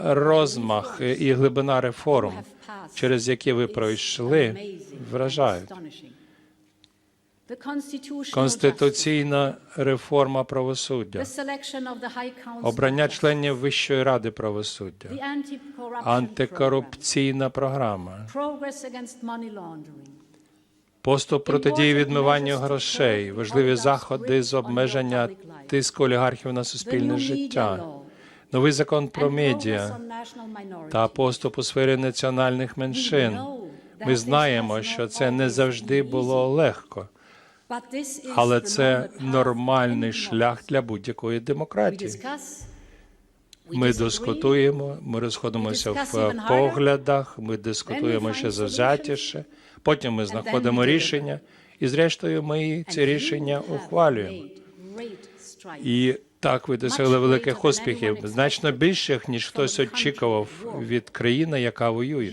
Розмах і глибина реформ, через які ви пройшли, вражають. Конституційна реформа правосуддя, обрання членів Вищої ради правосуддя, антикорупційна програма, поступ протидії відмиванню грошей, важливі заходи з обмеження тиску олігархів на суспільне життя, новий закон про медіа та поступ у сфері національних меншин. Ми знаємо, що це не завжди було легко, але це нормальний шлях для будь-якої демократії. Ми дискутуємо, ми розходимося в поглядах, ми дискутуємо ще завзятіше, потім ми знаходимо рішення, і зрештою ми ці рішення ухвалюємо. І так ви досягли великих успіхів, значно більших, ніж хтось очікував від країни, яка воює.